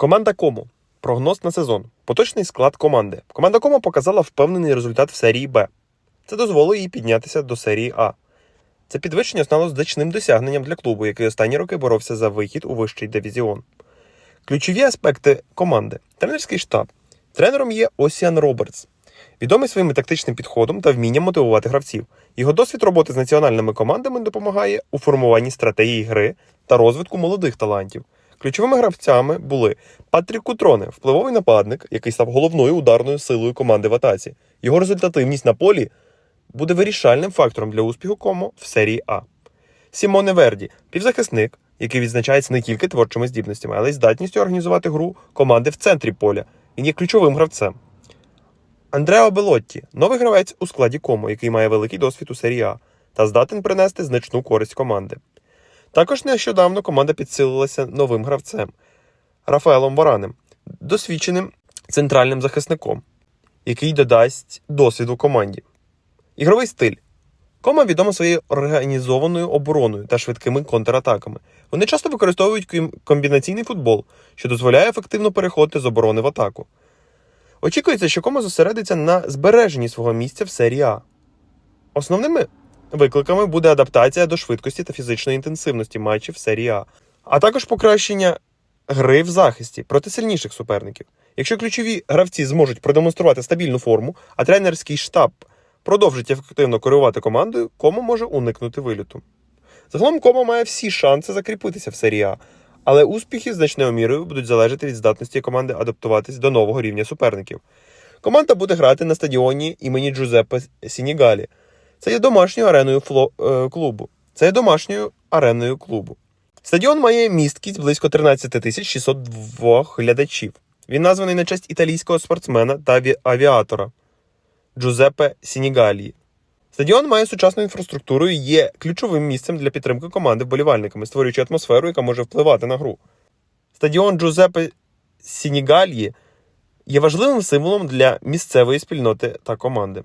Команда Кому. Прогноз на сезон. Поточний склад команди. Команда Кому показала впевнений результат в серії Б. Це дозволило їй піднятися до серії А. Це підвищення стало значним досягненням для клубу, який останні роки боровся за вихід у вищий дивізіон. Ключові аспекти команди. Тренерський штаб. Тренером є Осіан Робертс, відомий своїм тактичним підходом та вмінням мотивувати гравців. Його досвід роботи з національними командами допомагає у формуванні стратегії гри та розвитку молодих талантів. Ключовими гравцями були Патрік Кутроне, впливовий нападник, який став головною ударною силою команди в атаці. Його результативність на полі буде вирішальним фактором для успіху Комо в серії А. Сімоне Верді, півзахисник, який відзначається не тільки творчими здібностями, але й здатністю організувати гру команди в центрі поля. Він є ключовим гравцем. Андрео Белотті, новий гравець у складі Комо, який має великий досвід у серії А та здатен принести значну користь команди. Також нещодавно команда підсилилася новим гравцем Рафаелом Варанем, досвідченим центральним захисником, який додасть досвіду команді. Ігровий стиль. Кома відома своєю організованою обороною та швидкими контратаками. Вони часто використовують комбінаційний футбол, що дозволяє ефективно переходити з оборони в атаку. Очікується, що Кома зосередиться на збереженні свого місця в серії А. Основними викликами буде адаптація до швидкості та фізичної інтенсивності матчів серії А, а також покращення гри в захисті проти сильніших суперників. Якщо ключові гравці зможуть продемонструвати стабільну форму, а тренерський штаб продовжить ефективно керувати командою, Комо може уникнути виліту. Загалом Комо має всі шанси закріпитися в серії А, але успіхи значною мірою будуть залежати від здатності команди адаптуватись до нового рівня суперників. Команда буде грати на стадіоні імені Джузеппе Сінігалі. Це є домашньою ареною фло, е, клубу. Це є домашньою ареною клубу. Стадіон має місткість близько 13 тисяч 602 глядачів. Він названий на честь італійського спортсмена та аві- авіатора Джузеппе Сінігалії. Стадіон має сучасну інфраструктуру і є ключовим місцем для підтримки команди вболівальниками, створюючи атмосферу, яка може впливати на гру. Стадіон Джузеппе Сінігальї є важливим символом для місцевої спільноти та команди.